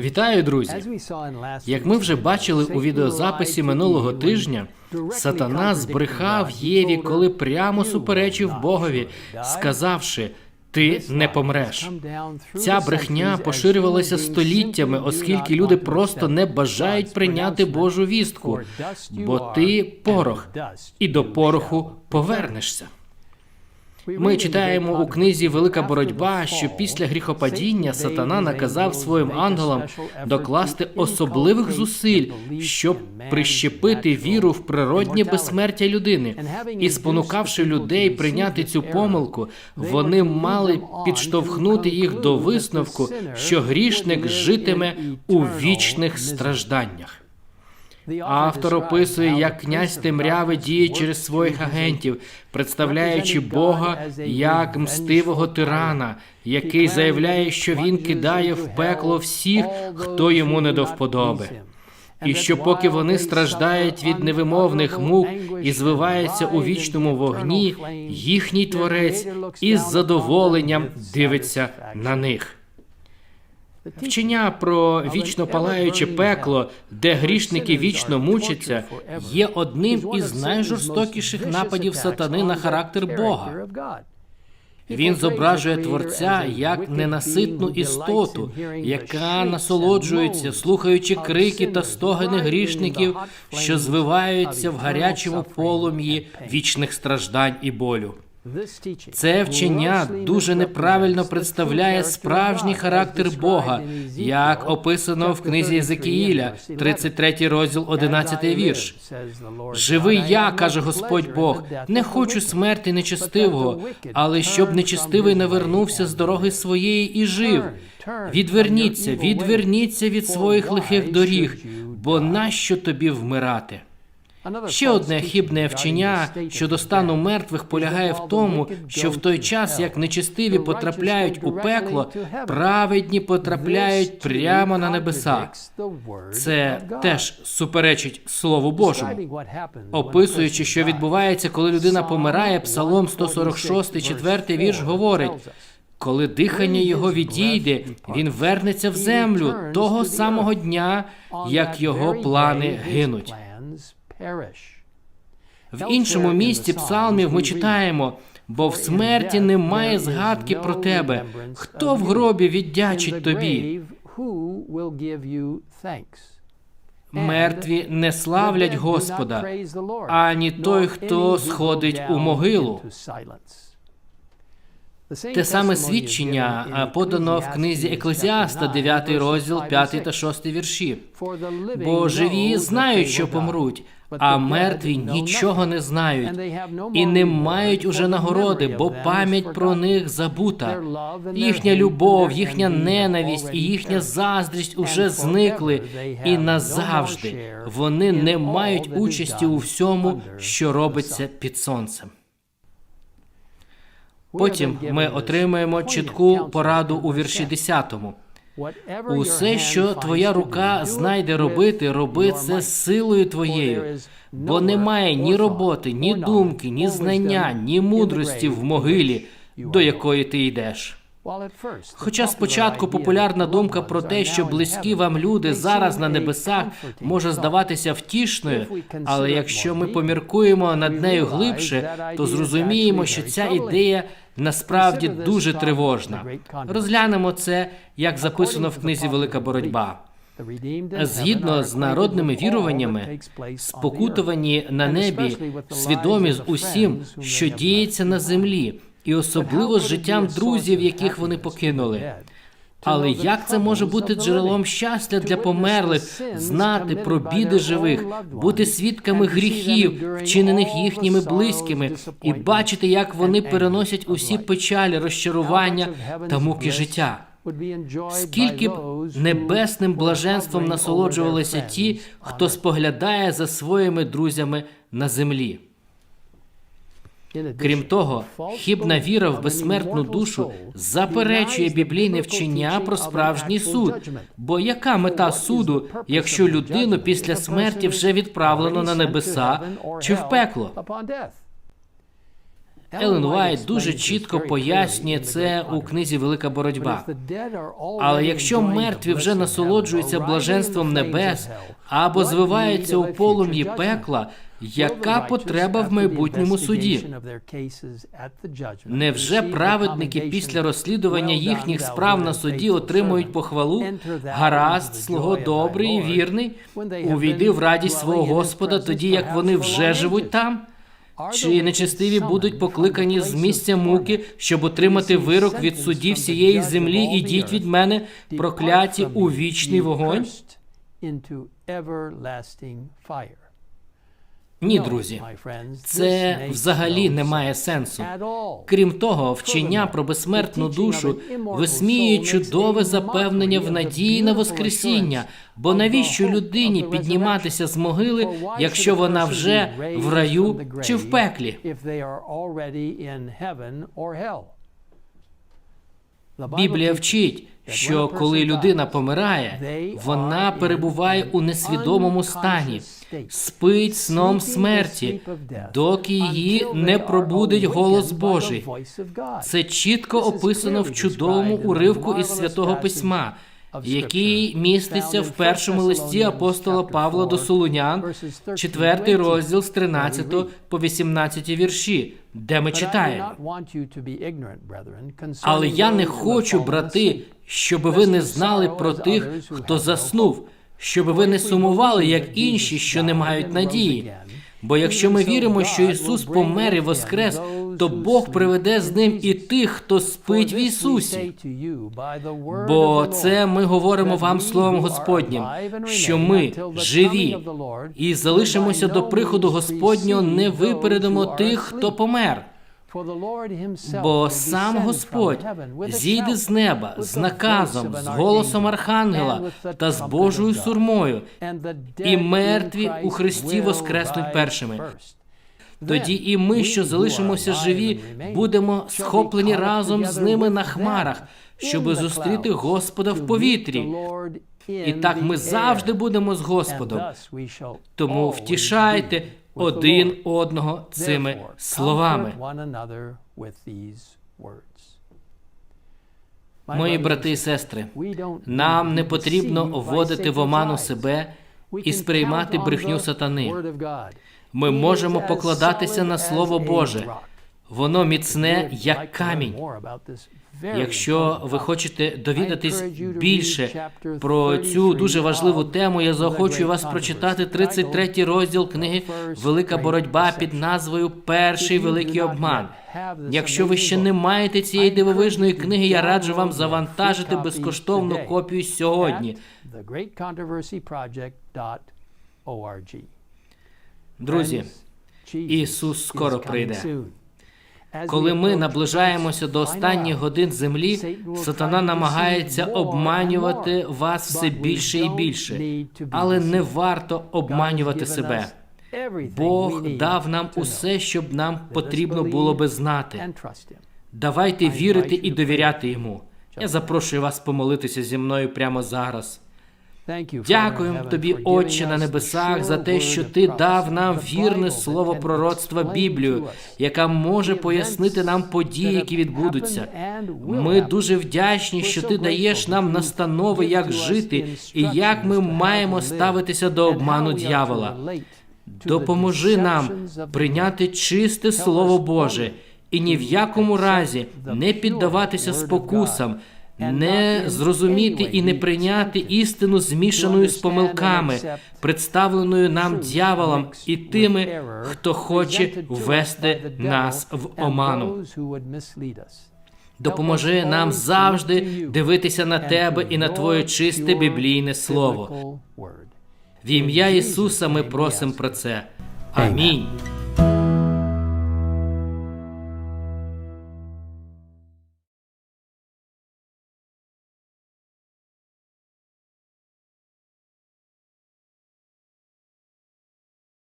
Вітаю, друзі! Як ми вже бачили у відеозаписі минулого тижня, сатана збрехав Єві, коли прямо суперечив Богові, сказавши: Ти не помреш. Ця брехня поширювалася століттями, оскільки люди просто не бажають прийняти Божу вістку, бо ти порох, і до пороху повернешся. Ми читаємо у книзі Велика боротьба, що після гріхопадіння сатана наказав своїм ангелам докласти особливих зусиль, щоб прищепити віру в природнє безсмертя людини, і спонукавши людей прийняти цю помилку, вони мали підштовхнути їх до висновку, що грішник житиме у вічних стражданнях. Автор описує, як князь темряви діє через своїх агентів, представляючи Бога як мстивого тирана, який заявляє, що він кидає в пекло всіх, хто йому не до вподоби. І що поки вони страждають від невимовних мук і звиваються у вічному вогні, їхній творець із задоволенням дивиться на них. Вчення про вічно палаюче пекло, де грішники вічно мучаться, є одним із найжорстокіших нападів сатани на характер Бога. Він зображує творця як ненаситну істоту, яка насолоджується, слухаючи крики та стогини грішників, що звиваються в гарячому полум'ї вічних страждань і болю. Це вчення дуже неправильно представляє справжній характер Бога, як описано в книзі Єзекіїля, 33 розділ, 11 вірш. Живий я, каже Господь Бог, не хочу смерти нечестивого, але щоб нечестивий не вернувся з дороги своєї і жив. Відверніться, відверніться від своїх лихих доріг, бо нащо тобі вмирати? Ще одне хібне вчення щодо стану мертвих полягає в тому, що в той час, як нечестиві потрапляють у пекло, праведні потрапляють прямо на небеса. Це теж суперечить Слову Божому. Описуючи, що відбувається, коли людина помирає, Псалом 146, 4 вірш говорить. Коли дихання його відійде, він вернеться в землю того самого дня, як його плани гинуть. В іншому місці псалмів ми читаємо, бо в смерті немає згадки про тебе. Хто в гробі віддячить тобі? Мертві не славлять Господа, ані той, хто сходить у могилу. Те саме свідчення подано в книзі Еклезіаста, 9 розділ, 5 та 6 вірші. Бо живі знають, що помруть, а мертві нічого не знають і не мають уже нагороди, бо пам'ять про них забута. Їхня любов, їхня ненависть і їхня заздрість уже зникли, і назавжди вони не мають участі у всьому, що робиться під сонцем. Потім ми отримаємо чітку пораду у вірші 10. Усе, що твоя рука знайде робити, роби це силою твоєю, бо немає ні роботи, ні думки, ні знання, ні мудрості в могилі, до якої ти йдеш. Хоча спочатку популярна думка про те, що близькі вам люди зараз на небесах може здаватися втішною, але якщо ми поміркуємо над нею глибше, то зрозуміємо, що ця ідея насправді дуже тривожна. Розглянемо це, як записано в книзі Велика боротьба. Згідно з народними віруваннями, спокутувані на небі, свідомі з усім, що діється на землі, і особливо з життям друзів, яких вони покинули. Але як це може бути джерелом щастя для померлих, знати про біди живих, бути свідками гріхів, вчинених їхніми близькими, і бачити, як вони переносять усі печалі, розчарування та муки життя? Скільки б небесним блаженством насолоджувалися ті, хто споглядає за своїми друзями на землі? Крім того, хібна віра в безсмертну душу заперечує біблійне вчення про справжній суд. Бо яка мета суду, якщо людину після смерті вже відправлено на небеса чи в пекло? Елен Уайт дуже чітко пояснює це у книзі Велика боротьба. Але якщо мертві вже насолоджуються блаженством небес або звиваються у полум'ї пекла, яка потреба в майбутньому суді? Невже праведники після розслідування їхніх справ на суді отримують похвалу? Гаразд, слуго добрий і вірний, увійди в радість свого Господа, тоді як вони вже живуть там? Чи нечестиві будуть покликані з місця муки, щоб отримати вирок від судді всієї землі? Ідіть від мене, прокляті у вічний вогонь? Ні, друзі, це взагалі не має сенсу. Крім того, вчення про безсмертну душу висміює чудове запевнення в надії на Воскресіння. Бо навіщо людині підніматися з могили, якщо вона вже в раю чи в пеклі? Біблія вчить, що коли людина помирає, вона перебуває у несвідомому стані, спить сном смерті, доки її не пробудить голос Божий. Це чітко описано в чудовому уривку із святого письма. Який міститься в першому листі апостола Павла до Солунян, четвертий розділ з 13 по 18 вірші, де ми читаємо. Але я не хочу, брати, щоб ви не знали про тих, хто заснув, щоб ви не сумували, як інші, що не мають надії. Бо якщо ми віримо, що Ісус помер і воскрес, то Бог приведе з ним і тих, хто спить в Ісусі. Бо це ми говоримо вам словом Господнім, що ми живі і залишимося до приходу Господнього, не випередимо тих, хто помер. Бо сам Господь зійде з неба з наказом, з голосом архангела та з Божою сурмою, і мертві у Христі воскреснуть першими. Тоді і ми, що залишимося живі, будемо схоплені разом з ними на хмарах, щоби зустріти Господа в повітрі. І так ми завжди будемо з Господом. Тому втішайте один одного цими словами. Мої брати і сестри, нам не потрібно вводити в оману себе і сприймати брехню сатани. Ми можемо покладатися на Слово Боже. Воно міцне як камінь. Якщо ви хочете довідатись більше про цю дуже важливу тему, я заохочую вас прочитати 33-й розділ книги Велика боротьба під назвою Перший великий обман. Якщо ви ще не маєте цієї дивовижної книги, я раджу вам завантажити безкоштовну копію сьогодні. Друзі, Ісус скоро прийде. Коли ми наближаємося до останніх годин землі, сатана намагається обманювати вас все більше і більше, але не варто обманювати себе. Бог дав нам усе, щоб нам потрібно було би знати. Давайте вірити і довіряти йому. Я запрошую вас помолитися зі мною прямо зараз. Дякуємо тобі, Отче на небесах, за те, що ти дав нам вірне слово пророцтва Біблію, яка може пояснити нам події, які відбудуться. Ми дуже вдячні, що ти даєш нам настанови, як жити і як ми маємо ставитися до обману дьявола. Допоможи нам прийняти чисте слово Боже і ні в якому разі не піддаватися спокусам не зрозуміти і не прийняти істину змішаною з помилками, представленою нам дьяволом і тими, хто хоче ввести нас в оману. Допоможи нам завжди дивитися на тебе і на Твоє чисте біблійне слово. В ім'я Ісуса ми просимо про це. Амінь.